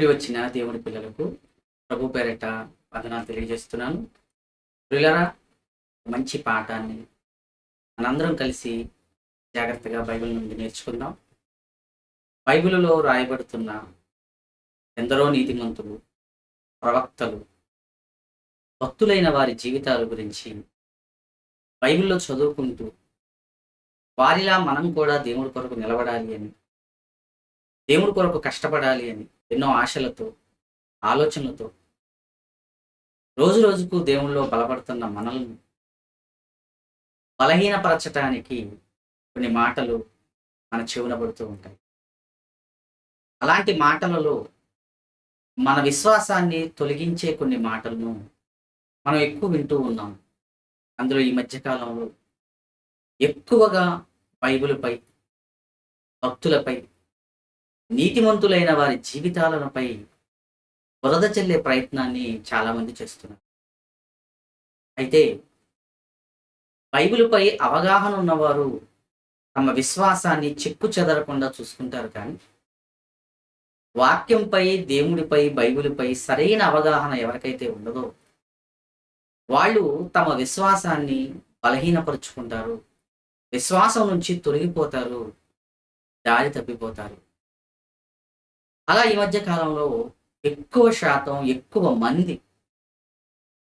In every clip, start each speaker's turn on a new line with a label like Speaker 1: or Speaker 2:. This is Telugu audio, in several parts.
Speaker 1: కూడి వచ్చిన దేవుడి పిల్లలకు ప్రభు పేరట వందనాలు తెలియజేస్తున్నాను. పిల్లరా మంచి పాఠాన్ని మనందరం కలిసి జాగ్రత్తగా బైబిల్ నుండి నేర్చుకుందాం. బైబిల్లో రాయబడుతున్న ఎందరో నీతిమంతులు ప్రవక్తలు భక్తులైన వారి జీవితాల గురించి బైబిల్లో చదువుకుంటూ వారిలా మనం కూడా దేవుడి కొరకు నిలబడాలి అని దేవుడి కొరకు కష్టపడాలి అని ఎన్నో ఆశలతో ఆలోచనలతో రోజు రోజుకు దేవుళ్ళలో బలపడుతున్న మనల్ని బలహీనపరచటానికి కొన్ని మాటలు మన చెవున పడుతూ ఉంటాయి. అలాంటి మాటలలో మన విశ్వాసాన్ని తొలగించే కొన్ని మాటలను మనం ఎక్కువ వింటూ ఉన్నాం. అందులో ఈ మధ్యకాలంలో ఎక్కువగా బైబిల్పై భక్తులపై నీతిమంతులైన వారి జీవితాలపై బురద చెల్లే ప్రయత్నాన్ని చాలామంది చేస్తున్నారు. అయితే బైబిల్పై అవగాహన ఉన్నవారు తమ విశ్వాసాన్ని చెక్కు చెదరకుండా చూసుకుంటారు కానీ వాక్యంపై దేవుడిపై బైబిల్పై సరైన అవగాహన ఎవరికైతే ఉండదో వాళ్ళు తమ విశ్వాసాన్ని బలహీనపరుచుకుంటారు విశ్వాసం నుంచి తొలగిపోతారు దారి తప్పిపోతారు. అలా ఈ మధ్య కాలంలో ఎక్కువ శాతం ఎక్కువ మంది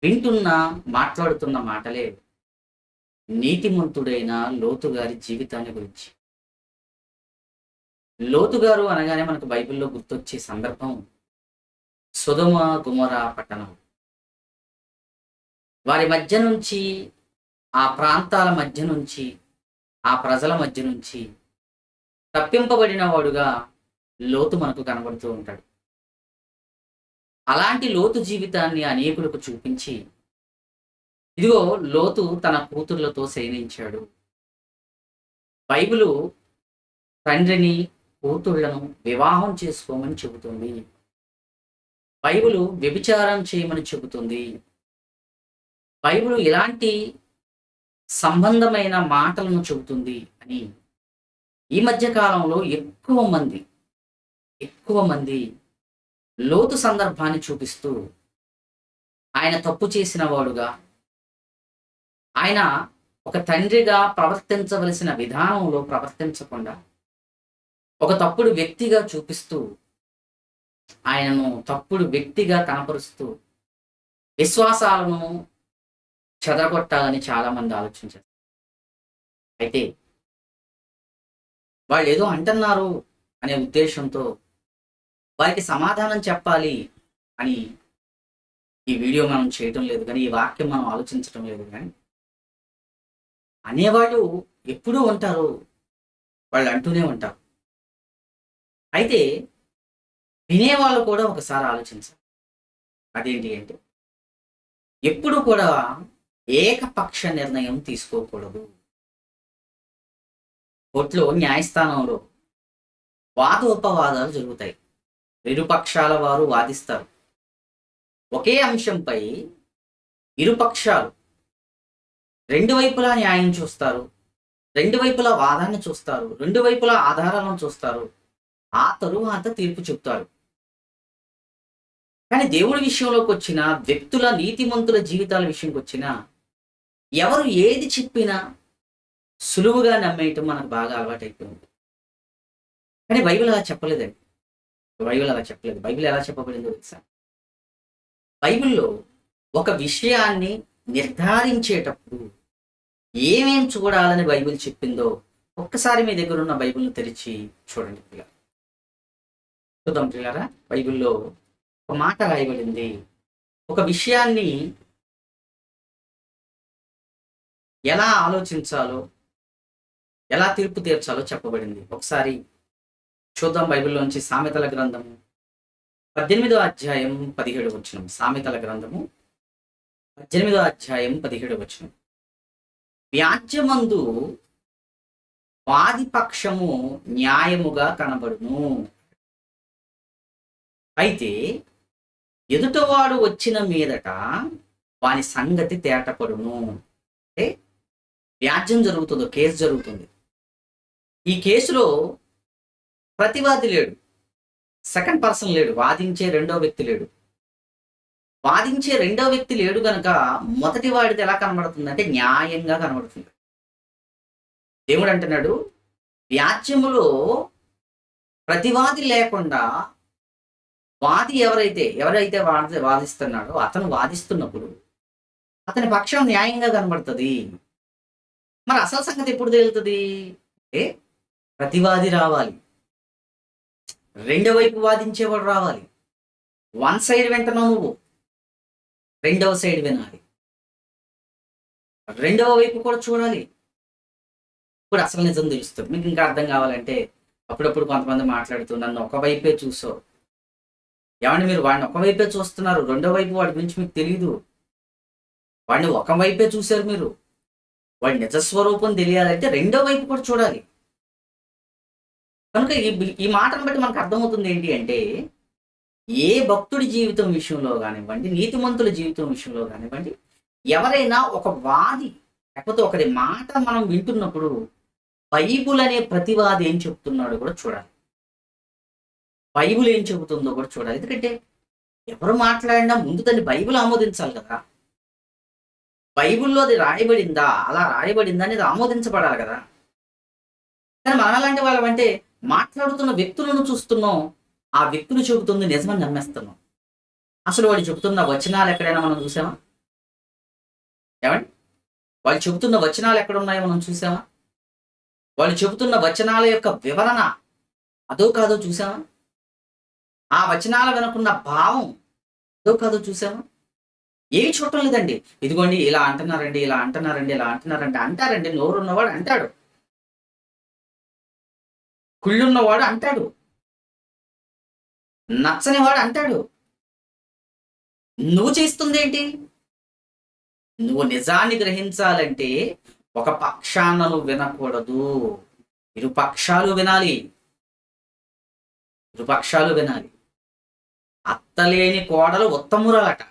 Speaker 1: వింటున్న మాట్లాడుతున్న మాటలే నీతిమంతుడైన లోతుగారి జీవితాన్ని గురించి. లోతుగారు అనగానే మనకు బైబిల్లో గుర్తొచ్చే సందర్భం సుధమ గుమర పట్టణం. వారి మధ్య నుంచి ఆ ప్రాంతాల మధ్య నుంచి ఆ ప్రజల మధ్య నుంచి తప్పింపబడిన వాడుగా లోతు మనకు కనబడుతూ ఉంటాడు. అలాంటి లోతు జీవితాన్ని అనేకులకు చూపించి ఇదిగో లోతు తన కూతుర్లతో శయనించాడు బైబిలు తండ్రిని కూతుళ్ళను వివాహం చేసుకోమని చెబుతుంది. బైబిలు వ్యభిచారం చేయమని చెబుతుంది. బైబిల్ ఇలాంటి సంబంధమైన మాటలను చెబుతుంది అని ఈ మధ్య కాలంలో ఎక్కువ మంది ఎక్కువ మంది లోతు సందర్భాన్ని చూపిస్తూ ఆయన తప్పు చేసిన వాడుగా ఆయన ఒక తండ్రిగా ప్రవర్తించవలసిన విధానంలో ప్రవర్తించకుండా ఒక తప్పుడు వ్యక్తిగా చూపిస్తూ ఆయనను తప్పుడు వ్యక్తిగా కనపరుస్తూ విశ్వాసాలను చెదరగొట్టాలని చాలా మంది ఆలోచించారు. అయితే వాళ్ళు ఏదో అంటున్నారు అనే ఉద్దేశంతో వారికి సమాధానం చెప్పాలి అని ఈ వీడియో మనం చేయటం లేదు కానీ ఈ వాక్యం మనం ఆలోచించటం లేదు కానీ అనేవాళ్ళు ఎప్పుడూ ఉంటారు వాళ్ళు అంటూనే ఉంటారు. అయితే వినేవాళ్ళు కూడా ఒకసారి ఆలోచించాలి. అదేంటి అంటే ఎప్పుడు కూడా ఏకపక్ష నిర్ణయం తీసుకోకూడదు. కోర్టులో న్యాయస్థానంలో వాదోపవాదాలు జరుగుతాయి. ఇరుపక్షాల వారు వాదిస్తారు. ఒకే అంశంపై ఇరుపక్షాలు రెండు వైపులా న్యాయం చూస్తారు రెండు వైపులా వాదాన్ని చూస్తారు రెండు వైపులా ఆధారాలను చూస్తారు. ఆ తరువాత తీర్పు చెప్తారు కానీ దేవుడి విషయంలోకి వచ్చిన వ్యక్తుల నీతిమంతుల జీవితాల విషయంకి వచ్చిన ఎవరు ఏది చెప్పినా సులువుగా నమ్మేయటం మనకు బాగా అలవాటైపోయింది. కానీ బైబిల్ అలా చెప్పలేదండి. బైబిల్ అలా చెప్పలేదు. బైబిల్ ఎలా చెప్పబడిందో తెలుసా? బైబిల్లో ఒక విషయాన్ని నిర్ధారించేటప్పుడు ఏమేం చూడాలని బైబిల్ చెప్పిందో ఒక్కసారి మీ దగ్గర ఉన్న బైబిల్ను తెరిచి చూడండి పిల్లలు. చూద్దాం పిల్లరా బైబిల్లో ఒక మాట రాయబడింది. ఒక విషయాన్ని ఎలా ఆలోచించాలో ఎలా తీర్పు తీర్చాలో చెప్పబడింది. ఒకసారి చూద్దాం బైబిల్లోంచి సామెతల గ్రంథము పద్దెనిమిదో అధ్యాయం పదిహేడు వచనం. సామెతల గ్రంథము పద్దెనిమిదో అధ్యాయం పదిహేడు వచనం. వ్యాజ్యమందు వాదిపక్షము న్యాయముగా కనబడును. అయితే ఎదుటవాడు వచ్చిన మీదట వాని సంగతి తేటపడును. అంటే వ్యాజ్యం జరుగుతుందో కేసు జరుగుతుంది. ఈ కేసులో ప్రతివాది లేడు. సెకండ్ పర్సన్ లేడు. వాదించే రెండో వ్యక్తి లేడు. వాదించే రెండో వ్యక్తి లేడు కనుక మొదటి వాడిది ఎలా కనబడుతుంది అంటే న్యాయంగా కనబడుతుంది. దేవుడు అంటున్నాడు వ్యాజ్యములో ప్రతివాది లేకుండా వాది ఎవరైతే ఎవరైతే వాది వాదిస్తున్నాడో అతను వాదిస్తున్నప్పుడు అతని పక్షం న్యాయంగా కనబడుతుంది. మరి అసలు సంగతి ఎప్పుడు తేలుతుంది? అంటే ప్రతివాది రావాలి. రెండో వైపు వాదించేవాడు రావాలి. వన్ సైడ్ వింటున్నావు నువ్వు. రెండవ సైడ్ వినాలి. రెండవ వైపు కూడా చూడాలి. ఇప్పుడు అసలు నిజం తెలుస్తుంది. మీకు ఇంకా అర్థం కావాలంటే అప్పుడప్పుడు కొంతమంది మాట్లాడుతూ నన్ను ఒక వైపే చూసో. ఏమండి మీరు వాడిని ఒక వైపే చూస్తున్నారు? రెండో వైపు వాడి గురించి మీకు తెలియదు వాడిని ఒక వైపే చూశారు మీరు. వాడి నిజస్వరూపం తెలియాలంటే రెండో వైపు కూడా చూడాలి. కనుక ఈ ఈ మాటను బట్టి మనకు అర్థమవుతుంది ఏంటి అంటే ఏ భక్తుడి జీవితం విషయంలో కానివ్వండి నీతిమంతుల జీవితం విషయంలో కానివ్వండి ఎవరైనా ఒక వాది లేకపోతే ఒకరి మాట మనం వింటున్నప్పుడు బైబుల్ అనే ప్రతివాది ఏం చెప్తున్నాడో కూడా చూడాలి. బైబుల్ ఏం చెబుతుందో కూడా చూడాలి. ఎందుకంటే ఎవరు మాట్లాడినా ముందు దాన్ని బైబిల్ ఆమోదించాలి కదా. బైబుల్లో అది రాయబడిందా అలా రాయబడిందా అనేది ఆమోదించబడాలి కదా. కానీ మనం ఎలాంటి వాళ్ళం అంటే మాట్లాడుతున్న వ్యక్తులను చూస్తున్నాం ఆ వ్యక్తులు చెబుతుంది నిజమని నమ్మేస్తున్నాం. అసలు వాళ్ళు చెబుతున్న వచనాలు ఎక్కడైనా మనం చూసామా? ఏమండి? వాళ్ళు చెబుతున్న వచనాలు ఎక్కడ ఉన్నాయో మనం చూసామా? వాళ్ళు చెబుతున్న వచనాల యొక్క వివరణ అదో కాదో చూసామా? ఆ వచనాల వెనుకున్న భావం అదో కాదో చూసామా? ఏమి చూడటం లేదండి. ఇదిగోండి ఇలా అంటున్నారండి ఇలా అంటున్నారండి ఇలా అంటున్నారండి అంటారండి నోరు ఉన్నవాడు అంటాడు. కుళ్ళున్నవాడు అంటాడు. నచ్చనివాడు అంటాడు. నువ్వు చేస్తుంది ఏంటి నువ్వు నిజాన్ని గ్రహించాలంటే ఒక పక్షాన నువ్వు వినకూడదు. ఇరు పక్షాలు వినాలి. ఇరు పక్షాలు వినాలి. అత్తలేని కోడలు ఉత్తమురాలట.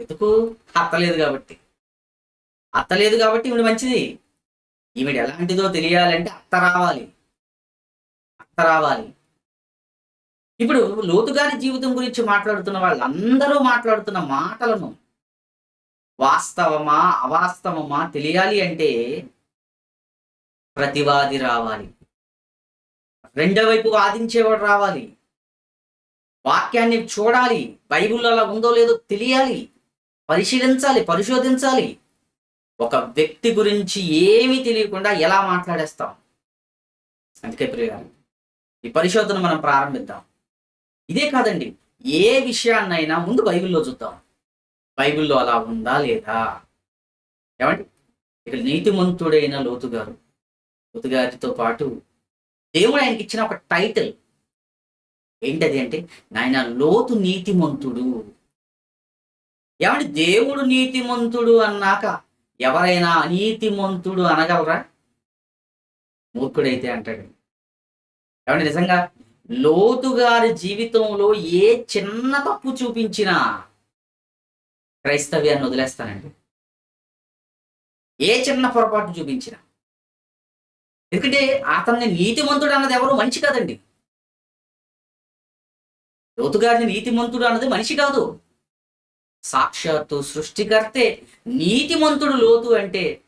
Speaker 1: ఎందుకు? అత్తలేదు కాబట్టి. అత్తలేదు కాబట్టి ఈవిడ మంచిది. ఈవిడ ఎలాంటిదో తెలియాలంటే అత్త రావాలి. రావాలి. ఇప్పుడు లోతుగారి జీవితం గురించి మాట్లాడుతున్న వాళ్ళందరూ మాట్లాడుతున్న మాటలను వాస్తవమా అవాస్తవమా తెలియాలి అంటే ప్రతివాది రావాలి. రెండో వైపు వాదించేవాడు రావాలి. వాక్యాన్ని చూడాలి. బైబిల్లో అలా ఉందో లేదో తెలియాలి. పరిశీలించాలి పరిశోధించాలి. ఒక వ్యక్తి గురించి ఏమీ తెలియకుండా ఎలా మాట్లాడేస్తాం? అందుకే ప్రియాలి ఈ పరిశోధన మనం ప్రారంభిద్దాం. ఇదే కాదండి ఏ విషయాన్నైనా ముందు బైబిల్లో చూద్దాం. బైబిల్లో అలా ఉందా లేదా? ఏమండి? ఇక్కడ నీతిమంతుడైన లోతు గారు లోతు గారితో పాటు దేవుడు ఆయనకి ఇచ్చిన ఒక టైటిల్. ఏంటది అంటే నాయన లోతు నీతిమంతుడు. ఏమండి? దేవుడు నీతిమంతుడు అన్నాక ఎవరైనా అనీతిమంతుడు అనగలరా? మూర్ఖుడైతే అంటాడు కాబట్టి నిజంగా? లోతు గారి జీవితంలో ఏ చిన్న తప్పు చూపించినా క్రైస్తవ్యాన్ని వదిలేస్తానండి. ఏ చిన్న పొరపాటు చూపించినా. ఎందుకంటే అతన్ని నీతిమంతుడు అన్నది ఎవరు మనిషి కాదండి. లోతు గారిని నీతిమంతుడు అన్నది మనిషి కాదు. సాక్షాత్తు సృష్టికర్తే నీతిమంతుడు లోతు అంటే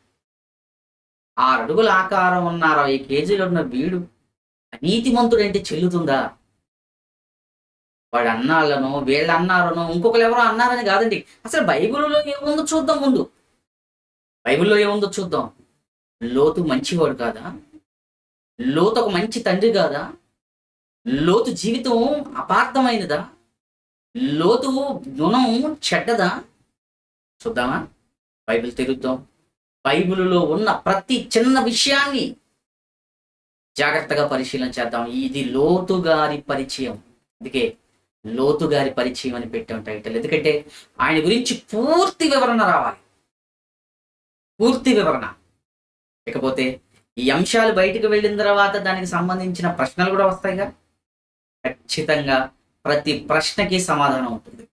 Speaker 1: ఆరు అడుగుల ఆకారం ఉన్న అరవై కేజీలు ఉన్న వీడు నీతిమంతుడంటే చెల్లుతుందా? వాడు అన్నాళ్ళను వీళ్ళు అన్నారనో ఇంకొకరు ఎవరో అన్నారని కాదండి. అసలు బైబిల్లో ఏముందో చూద్దాం ముందు. బైబిల్లో ఏముందో చూద్దాం. లోతు మంచివాడు కాదా? లోతు ఒక మంచి తండ్రి కాదా? లోతు జీవితం అపార్థమైనదా? లోతు గుణం చెడ్డదా? చూద్దామా? బైబిల్ తెరుద్దాం. బైబిల్లో ఉన్న ప్రతి చిన్న విషయాన్ని జాగ్రత్తగా పరిశీలన చేద్దాం. ఇది లోతుగారి పరిచయం. అందుకే లోతుగారి పరిచయం అని పెట్టాం టైటిల్. ఎందుకంటే ఆయన గురించి పూర్తి వివరణ రావాలి. పూర్తి వివరణ. ఇకపోతే ఈ అంశాలు బయటకు వెళ్ళిన తర్వాత దానికి సంబంధించిన ప్రశ్నలు కూడా వస్తాయిగా. ఖచ్చితంగా ప్రతి ప్రశ్నకి సమాధానం ఉంటుంది.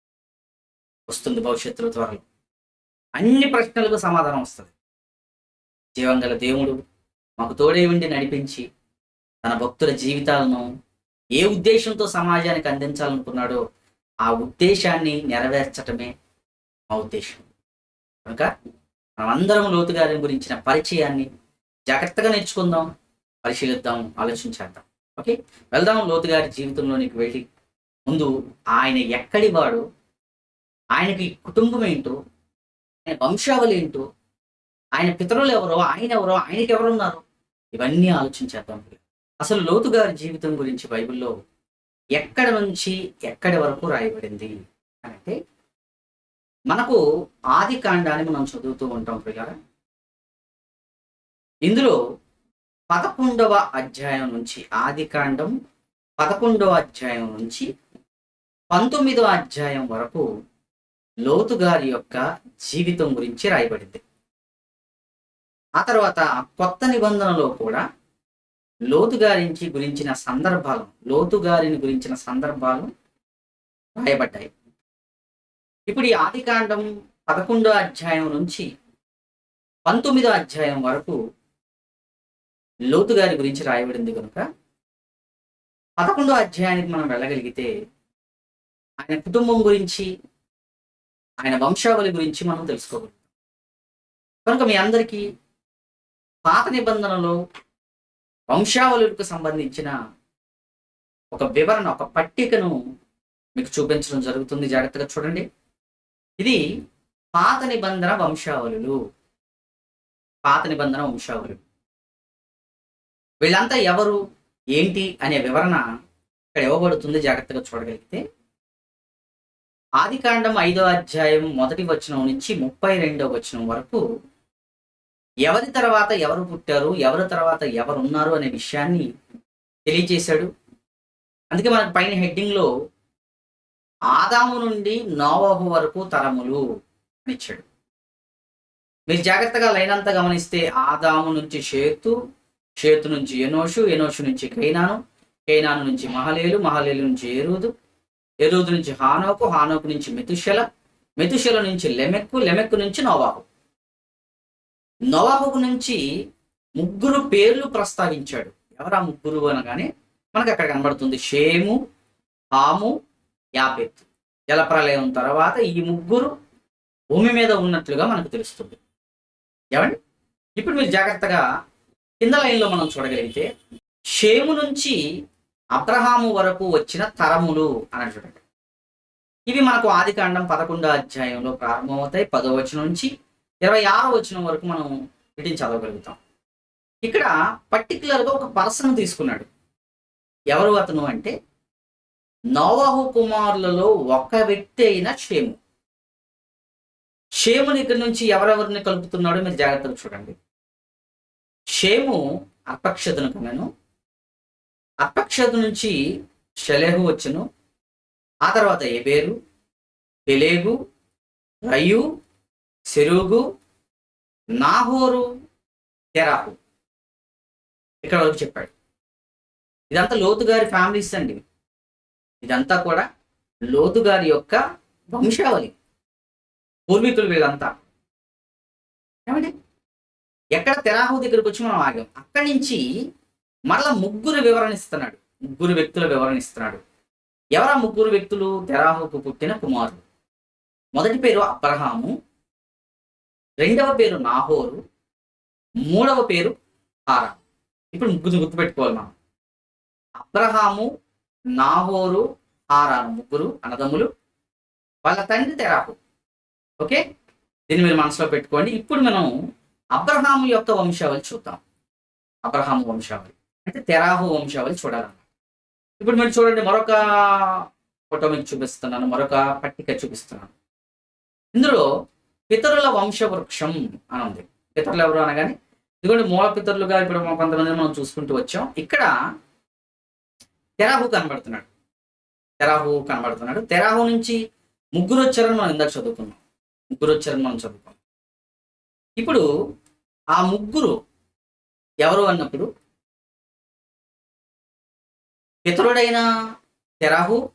Speaker 1: వస్తుంది భవిష్యత్తులో త్వరలో. అన్ని ప్రశ్నలకు సమాధానం వస్తుంది. జీవంగల దేవుడు మాకు తోడే ఉండి నడిపించి తన భక్తుల జీవితాలను ఏ ఉద్దేశంతో సమాజానికి అందించాలనుకున్నాడో ఆ ఉద్దేశాన్ని నెరవేర్చటమే మా ఉద్దేశం. కనుక మనమందరం లోతు గారి గురించిన పరిచయాన్ని జాగ్రత్తగా నేర్చుకుందాం పరిశీలిద్దాం ఆలోచించేద్దాం ఓకే? వెళ్దాం లోతు గారి జీవితంలోనికి వెళ్ళి. ముందు ఆయన ఎక్కడి వాడు? ఆయనకి కుటుంబం ఏంటో? ఆయన వంశావళి ఏంటో? ఆయన పితరులు ఎవరో? ఆయన ఎవరో? ఆయనకి ఎవరున్నారు? ఇవన్నీ ఆలోచించేద్దాం అసలు లోతు గారి జీవితం గురించి బైబిల్లో ఎక్కడ నుంచి ఎక్కడి వరకు రాయబడింది అంటే మనకు ఆది కాండాన్ని మనం చదువుతూ ఉంటాం ప్రియారా ఇందులో పదకొండవ అధ్యాయం నుంచి ఆది కాండం పదకొండవ అధ్యాయం నుంచి పంతొమ్మిదవ అధ్యాయం వరకు లోతు గారి యొక్క జీవితం గురించి రాయబడింది. ఆ తర్వాత కొత్త నిబంధనలో కూడా లోతు గారించి గురించిన సందర్భాలు లోతు గారిని గురించిన సందర్భాలు రాయబడ్డాయి. ఇప్పుడు ఈ ఆదికాండం పదకొండో అధ్యాయం నుంచి పంతొమ్మిదో అధ్యాయం వరకు లోతు గారి గురించి రాయబడింది కనుక పదకొండో అధ్యాయానికి మనం వెళ్ళగలిగితే ఆయన కుటుంబం గురించి ఆయన వంశావళి గురించి మనం తెలుసుకోగలుగుతాం. కనుక మీ అందరికీ పాత నిబంధనలో వంశావళులకు సంబంధించిన ఒక వివరణ ఒక పట్టికను మీకు చూపించడం జరుగుతుంది. జాగ్రత్తగా చూడండి. ఇది పాత నిబంధన వంశావళులు. పాత నిబంధన వంశావళులు. వీళ్ళంతా ఎవరు? ఏంటి? అనే వివరణ ఇక్కడ ఇవ్వబడుతుంది. జాగ్రత్తగా చూడగలిగితే. ఆదికాండం ఐదో అధ్యాయం మొదటి వచనం నుంచి ముప్పై రెండవ వచనం వరకు ఎవరి తర్వాత ఎవరు పుట్టారు ఎవరి తర్వాత ఎవరు ఉన్నారు అనే విషయాన్ని తెలియజేశాడు. అందుకే మనకు పైన హెడ్డింగ్లో ఆదాము నుండి నోవహు వరకు తరములు అని ఇచ్చాడు. మీరు జాగ్రత్తగా లైనంతా గమనిస్తే ఆదాము నుంచి షేతు షేతు నుంచి ఎనోషు ఎనోషు నుంచి కైనాను కైనాను నుంచి మహలేలు మహలేలు నుంచి ఎరుదు ఎరుదు నుంచి హానోకు హానోకు నుంచి మెతుశల మెతుశల నుంచి లెమెక్కు లెమెక్కు నుంచి నోవాహు. నోవాహుకు నుంచి ముగ్గురు పేర్లు ప్రస్తావించాడు. ఎవరా ముగ్గురు అనగానే మనకు అక్కడ కనబడుతుంది. షేము హాము యాపెత్ జలప్రలయం తర్వాత ఈ ముగ్గురు భూమి మీద ఉన్నట్లుగా మనకు తెలుస్తుంది. ఏమండి? ఇప్పుడు మీరు జాగ్రత్తగా కింద లైన్లో మనం చూడగలిగితే షేము నుంచి అబ్రహాము వరకు వచ్చిన తరములు అని చూడండి ఇవి మనకు ఆదికాండం పదకొండో అధ్యాయంలో ప్రారంభమవుతాయి. పదో వచనం నుంచి ఇరవై ఆరో వచ్చిన వరకు మనం వీటిని చదవగలుగుతాం. ఇక్కడ పర్టికులర్గా ఒక పర్సన్ తీసుకున్నాడు. ఎవరు అతను అంటే? నోవాహు కుమారులలో ఒక వ్యక్తి అయిన షేము. షేముని ఇక్కడ నుంచి ఎవరెవరిని కలుపుతున్నాడో మీరు జాగ్రత్తగా చూడండి. షేము అపక్షతను కమెను అపక్షత నుంచి షలేహు వచ్చును. ఆ తర్వాత ఎబేరు పెలేగు రయు సెరుగు నాహోరు తెరాహు ఇక్కడ వరకు చెప్పాడు. ఇదంతా లోతు గారి ఫ్యామిలీస్ అండి. ఇదంతా కూడా లోతు గారి యొక్క వంశావళి. పూర్వీకులు వీళ్ళంతా. ఏమండి? ఎక్కడ తెరాహు దగ్గరకు వచ్చి మనం ఆగాం. అక్కడి నుంచి మరలా ముగ్గురు వివరణ ఇస్తున్నాడు. ముగ్గురు వ్యక్తుల వివరణ ఇస్తున్నాడు. ఎవరా ముగ్గురు వ్యక్తులు? తెరాహుకు పుట్టిన కుమారుడు. మొదటి పేరు అబ్రహాము. రెండవ పేరు నాహోరు మూడవ పేరు హారా. ఇప్పుడు ముగ్గురు గుర్తుపెట్టుకోవాలి మనం. అబ్రహాము నాహోరు హారాను ముగ్గురు అన్నదమ్ములు వాళ్ళ తండ్రి తెరాహు ఓకే? దీన్ని మీరు మనసులో పెట్టుకోండి. ఇప్పుడు మనం అబ్రహాము యొక్క వంశావళి చూద్దాం. అబ్రహాము వంశావళి. అంటే తెరాహు వంశావళి చూడాలన్నమాట. ఇప్పుడు మీరు చూడండి మరొక ఫోటో మీకు చూపిస్తున్నాను మరొక పట్టిక చూపిస్తున్నాను. ఇందులో పితరుల వంశ వృక్షం అని ఉంది. పితరులు ఎవరు అనగానే ఇదిగోండి మూల పితరులుగా ఇప్పుడు కొంతమంది మనం చూసుకుంటూ వచ్చాం. ఇక్కడ తెరాహు కనబడుతున్నాడు. తెరాహు కనబడుతున్నాడు. తెరాహు నుంచి ముగ్గురు వచ్చారని మనం ఇందాక చదువుకున్నాం. ముగ్గురు వచ్చారని మనం చదువుకున్నాం. ఇప్పుడు ఆ ముగ్గురు ఎవరు అన్నప్పుడు పితరుడైన తెరాహు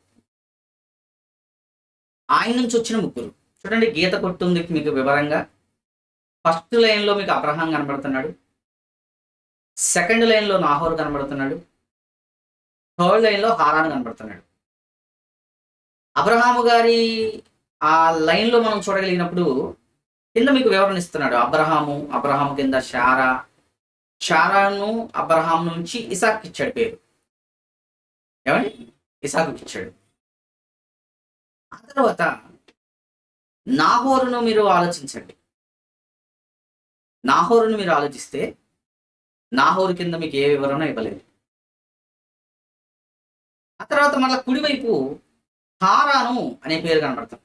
Speaker 1: ఆయన నుంచి వచ్చిన ముగ్గురు. చూడండి గీత కొట్టుంది మీకు వివరంగా. ఫస్ట్ లైన్లో మీకు అబ్రహాం కనబడుతున్నాడు. సెకండ్ లైన్లో నాహోర్ కనబడుతున్నాడు. థర్డ్ లైన్లో హారాన్ కనబడుతున్నాడు. అబ్రహాము గారి ఆ లైన్లో మనం చూడగలిగినప్పుడు కింద మీకు వివరణ ఇస్తున్నాడు. అబ్రహాము అబ్రహాము కింద షారా. షారాను అబ్రహాం నుంచి ఇసాక్ ఇచ్చాడు పేరు. ఏమండి? ఇసాకు ఇచ్చాడు. ఆ తర్వాత నాహోరును మీరు ఆలోచించండి. నాహోరును మీరు ఆలోచిస్తే నాహోరు కింద మీకు ఏ వివరణ ఇవ్వలేదు. ఆ తర్వాత మళ్ళీ కుడివైపు హారాను అనే పేరు కనబడుతుంది.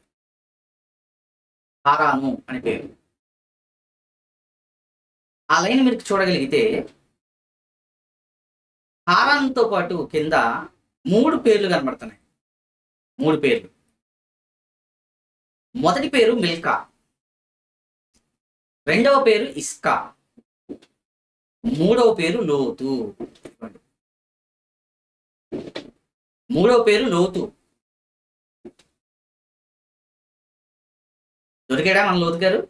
Speaker 1: హారాను అనే పేరు. ఆ లైన్ మీరు చూడగలిగితే హారాన్తో పాటు కింద మూడు పేర్లు కనబడుతున్నాయి. మూడు పేర్లు. మొదటి పేరు మిల్కా. రెండవ పేరు ఇస్కా. మూడవ పేరు లోతు. మూడవ పేరు లోతు. దొరికాడా మన లోతు గారు?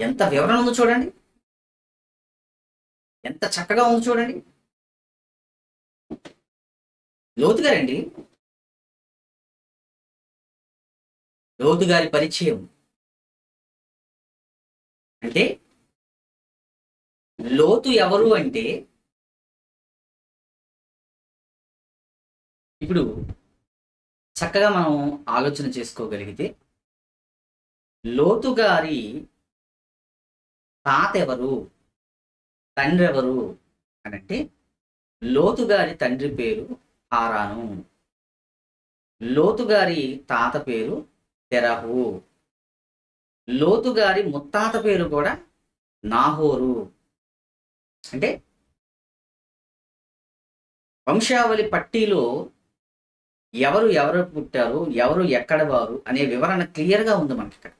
Speaker 1: ఎంత వివరణ ఉందో చూడండి. ఎంత చక్కగా ఉందో చూడండి. లోతు గారండి లోతు గారి పరిచయం. అంటే లోతు ఎవరు అంటే ఇప్పుడు చక్కగా మనం ఆలోచన చేసుకోగలిగితే లోతు గారి తాత ఎవరు? తండ్రి ఎవరు? అని అంటే లోతు గారి తండ్రి పేరు హారాను. లోతు గారి తాత పేరు తెరహు. లోతు గారి ముత్తాత పేరు కూడా నాహోరు. అంటే వంశావళి పట్టీలో ఎవరు ఎవరు పుట్టారు ఎవరు ఎక్కడ వారు అనే వివరణ క్లియర్గా ఉంది మనకి ఇక్కడ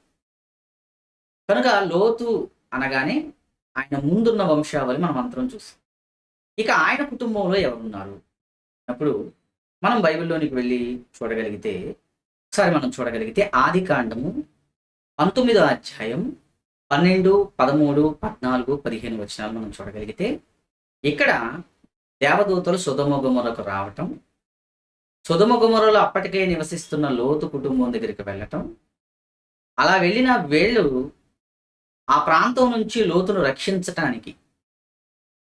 Speaker 1: కనుక లోతు అనగానే ఆయన ముందున్న వంశావళి మనం అందరం చూస్తాం. ఇక ఆయన కుటుంబంలో ఎవరున్నారు? అప్పుడు మనం బైబిల్లోనికి వెళ్ళి చూడగలిగితే ఒకసారి మనం చూడగలిగితే ఆది కాండము పంతొమ్మిదో అధ్యాయం పన్నెండు పదమూడు పద్నాలుగు పదిహేను వచనాలు మనం చూడగలిగితే ఇక్కడ దేవదూతలు సుధమగుమరకు రావటం సుధమగుమరలో అప్పటికే నివసిస్తున్న లోతు కుటుంబం దగ్గరికి వెళ్ళటం అలా వెళ్ళిన వేళ్ళు ఆ ప్రాంతం నుంచి లోతును రక్షించటానికి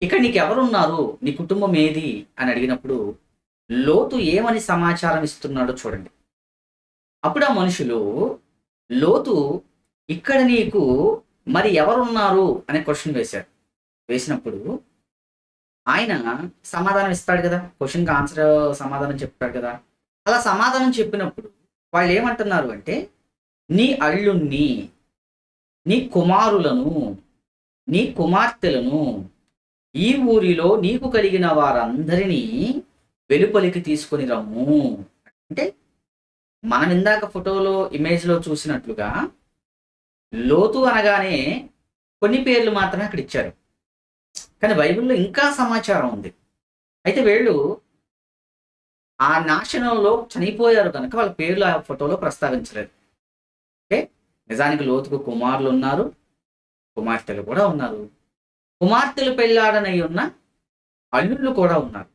Speaker 1: ఇక్కడ నీకు ఎవరున్నారు నీ కుటుంబం ఏది? అని అడిగినప్పుడు లోతు ఏమని సమాచారం ఇస్తున్నాడో చూడండి. అప్పుడు ఆ మనుషులు లోతు ఇక్కడ నీకు మరి ఎవరున్నారు అనే క్వశ్చన్ వేశారు. వేసినప్పుడు ఆయన సమాధానం ఇస్తాడు కదా క్వశ్చన్కి ఆన్సర్ సమాధానం చెప్తాడు కదా. అలా సమాధానం చెప్పినప్పుడు వాళ్ళు ఏమంటున్నారు అంటే నీ అల్లుణ్ణి నీ కుమారులను నీ కుమార్తెలను ఈ ఊరిలో నీకు కలిగిన వారందరినీ వెలుపలికి తీసుకొని రమ్ము. అంటే మనం ఇందాక ఫోటోలో ఇమేజ్లో చూసినట్లుగా లోతు అనగానే కొన్ని పేర్లు మాత్రమే అక్కడ ఇచ్చారు. కానీ బైబిల్లో ఇంకా సమాచారం ఉంది. అయితే వీళ్ళు ఆ నాశనంలో చనిపోయారు కనుక వాళ్ళ పేర్లు ఆ ఫోటోలో ప్రస్తావించలేదు. ఓకే? నిజానికి లోతుకు కుమారులు ఉన్నారు. కుమార్తెలు కూడా ఉన్నారు. కుమార్తెలు పెళ్ళాడనై ఉన్న అల్లుళ్ళు కూడా ఉన్నారు.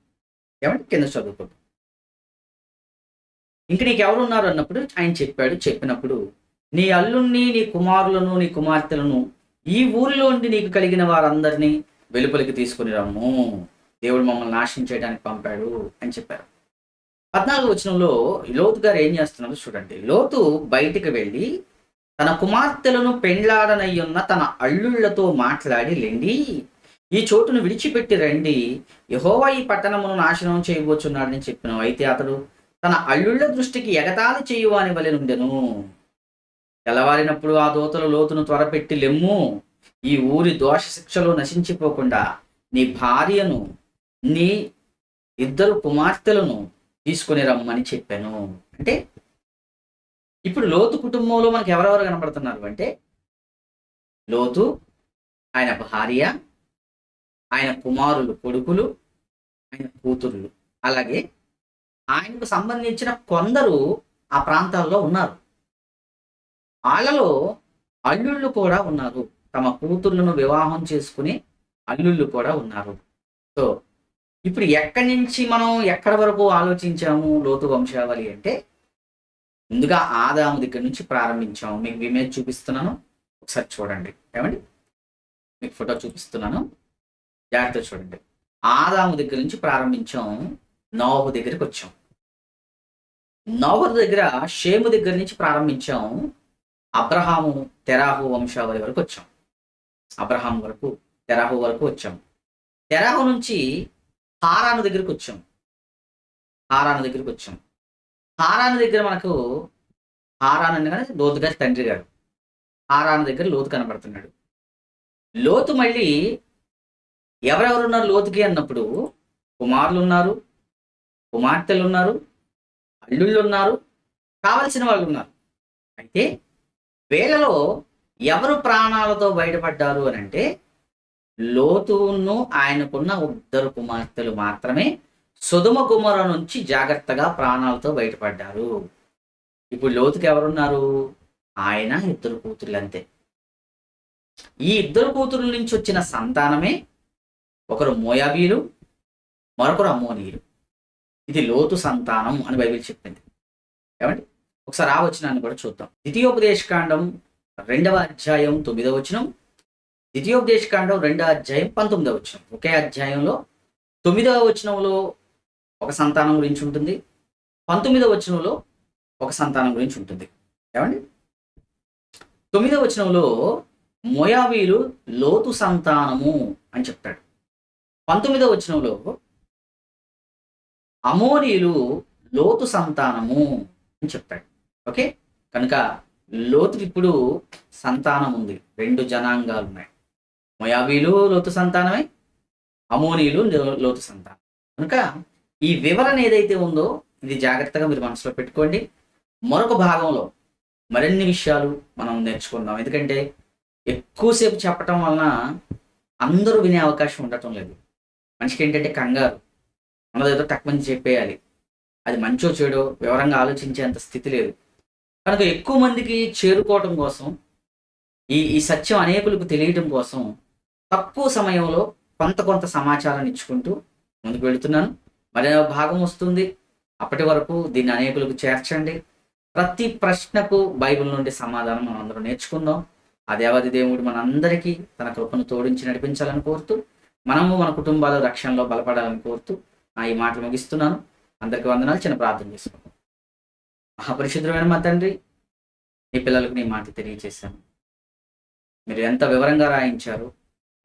Speaker 1: ఏమంటే కింద చదువుకుంటాం ఇంక నీకు ఎవరు ఉన్నారు అన్నప్పుడు ఆయన చెప్పాడు చెప్పినప్పుడు నీ అల్లుణ్ణి నీ కుమారులను నీ కుమార్తెలను ఈ ఊరిలో ఉండి నీకు కలిగిన వారందరినీ వెలుపలికి తీసుకుని రమ్ము. దేవుడు మమ్మల్ని నాశనం చేయడానికి పంపాడు అని చెప్పారు. పద్నాలుగు వచనంలో లోతు గారు ఏం చేస్తున్నారో చూడండి. లోతు బయటికి వెళ్ళి తన కుమార్తెలను పెండ్లాడనయ్యున్న తన అల్లుళ్ళతో మాట్లాడి లెండి ఈ చోటును విడిచిపెట్టి రండి. యహోవా ఈ పట్టణమును నాశనం చేయబోచున్నాడని చెప్పినావు. అయితే అతడు తన అల్లుళ్ళ దృష్టికి ఎగతాళి చేయువాని వలె నుండెను. తెల్లవారినప్పుడు ఆ దోతలు లోతును త్వరపెట్టి లెమ్ము. ఈ ఊరి దోష శిక్షలో నశించిపోకుండా నీ భార్యను నీ ఇద్దరు కుమార్తెలను తీసుకొని రమ్మని చెప్పాను. అంటే ఇప్పుడు లోతు కుటుంబంలో మనకి ఎవరెవరు కనపడుతున్నారు అంటే లోతు ఆయన భార్య ఆయన కుమారులు కొడుకులు ఆయన కూతుర్లు. అలాగే ఆయనకు సంబంధించిన కొందరు ఆ ప్రాంతాల్లో ఉన్నారు. వాళ్ళలో అల్లుళ్ళు కూడా ఉన్నారు. తమ కూతుర్లను వివాహం చేసుకుని అల్లుళ్ళు కూడా ఉన్నారు. సో ఇప్పుడు ఎక్కడి నుంచి మనం ఎక్కడి వరకు ఆలోచించాము లోతు వంశావళి అంటే ముందుగా ఆదాము దగ్గర నుంచి ప్రారంభించాము. మీకు ఇమేజ్ చూపిస్తున్నాను. ఒకసారి చూడండి. ఏమండి? మీకు ఫోటో చూపిస్తున్నాను. జాగ్రత్త చూడండి. ఆదాము దగ్గర నుంచి ప్రారంభించాం నోహు దగ్గరికి వచ్చాం. నోహు దగ్గర షేము దగ్గర నుంచి ప్రారంభించాం. అబ్రహాము తెరాహు వంశావళి వరకు వచ్చాం. అబ్రహాం వరకు తెరాహు వరకు వచ్చాం. తెరాహు నుంచి హారాను దగ్గరికి వచ్చాం. హారాను దగ్గరికి వచ్చాం. హారాను దగ్గర మనకు హారాన్ అనగానే లోతు గారి తండ్రి గారు హారాను దగ్గర లోతు కనబడుతున్నాడు. లోతు మళ్ళీ ఎవరెవరు ఉన్నారు లోతుకి అన్నప్పుడు కుమారులు ఉన్నారు కుమార్తెలు ఉన్నారు అల్లుళ్ళు ఉన్నారు కావలసిన వాళ్ళు ఉన్నారు అయితే వీళ్ళలో ఎవరు ప్రాణాలతో బయటపడ్డారు అని అంటే లోతును ఆయనకున్న ఇద్దరు కుమార్తెలు మాత్రమే సుధుమ కుమార నుంచి జాగ్రత్తగా ప్రాణాలతో బయటపడ్డారు. ఇప్పుడు లోతుకి ఎవరున్నారు? ఆయన ఇద్దరు కూతుర్లు అంతే. ఈ ఇద్దరు కూతురుల నుంచి వచ్చిన సంతానమే ఒకరు మోయాబీలు మరొకరు అమ్మోనీయులు. ఇది లోతు సంతానం అని బైబిల్ చెప్పింది. ఏమండి? ఒకసారి ఆ వచనాన్ని కూడా చూద్దాం. ద్వితీయోపదేశకాండం రెండవ అధ్యాయం తొమ్మిదవ వచనం. ద్వితీయోపదేశకాండం రెండవ అధ్యాయం పంతొమ్మిదవ వచనం. ఒకే అధ్యాయంలో తొమ్మిదవ వచనంలో ఒక సంతానం గురించి ఉంటుంది. పంతొమ్మిదవ వచనంలో ఒక సంతానం గురించి ఉంటుంది. ఏమండి? తొమ్మిదవ వచనంలో మోయాబీలు లోతు సంతానము అని చెప్తాడు. పంతొమ్మిదవ వచనంలో అమోరీలు లోతు సంతానము అని చెప్పాడు. ఓకే? కనుక లోతు ఇప్పుడు సంతానం ఉంది. రెండు జనాంగాలు ఉన్నాయి. మొయాబీలు లోతు సంతానమే అమోనీలు లోతు సంతానం. కనుక ఈ వివరణ ఏదైతే ఉందో ఇది జాగ్రత్తగా మీరు మనసులో పెట్టుకోండి. మరొక భాగంలో మరిన్ని విషయాలు మనం నేర్చుకుందాం. ఎందుకంటే ఎక్కువసేపు చెప్పటం వలన అందరూ వినే అవకాశం ఉండటం లేదు. మనిషికి ఏంటంటే కంగారు. మనదేదో తక్కువని చెప్పేయాలి. అది మంచో చెడో వివరంగా ఆలోచించేంత స్థితి లేదు. కనుక ఎక్కువ మందికి చేరుకోవటం కోసం ఈ ఈ సత్యం అనేకులకు తెలియటం కోసం తక్కువ సమయంలో కొంత కొంత సమాచారాన్ని ఇచ్చుకుంటూ ముందుకు వెళుతున్నాను. మరి భాగం వస్తుంది. అప్పటి వరకు దీన్ని అనేకులకు చేర్చండి. ప్రతి ప్రశ్నకు బైబిల్ నుండి సమాధానం మనం అందరం నేర్చుకుందాం. ఆ దేవాది దేవుడు మనందరికీ తన కృపను తోడించి నడిపించాలని కోరుతూ మనము మన కుటుంబాల రక్షణలో బలపడాలని కోరుతూ నా ఈ మాటలు ముగిస్తున్నాను. అందరికీ వందనాలు. చిన్న ప్రార్థన చేసుకుందాం. మహాపరిశుద్ధమైన మా తండ్రి నీ పిల్లలకు నీ మాట తెలియజేశాను మీరు ఎంత వివరంగా రాయించారు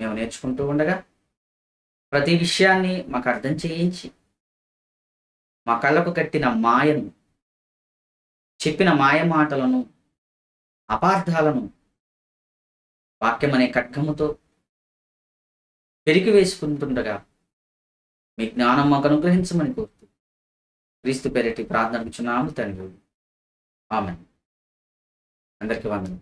Speaker 1: మేము నేర్చుకుంటూ ఉండగా ప్రతి విషయాన్ని మాకు అర్థం చేయించి మా కళ్ళకు కట్టిన మాయను చెప్పిన మాయ మాటలను అపార్థాలను వాక్యం అనే ఖడ్గముతో పెరిగి వేసుకుంటుండగా మీ జ్ఞానం మాకు అనుగ్రహించమని కోరుతూ క్రీస్తు పేరటి ప్రార్థన చున్నాము తండ్రి. ఆమె అందరికీ వందనం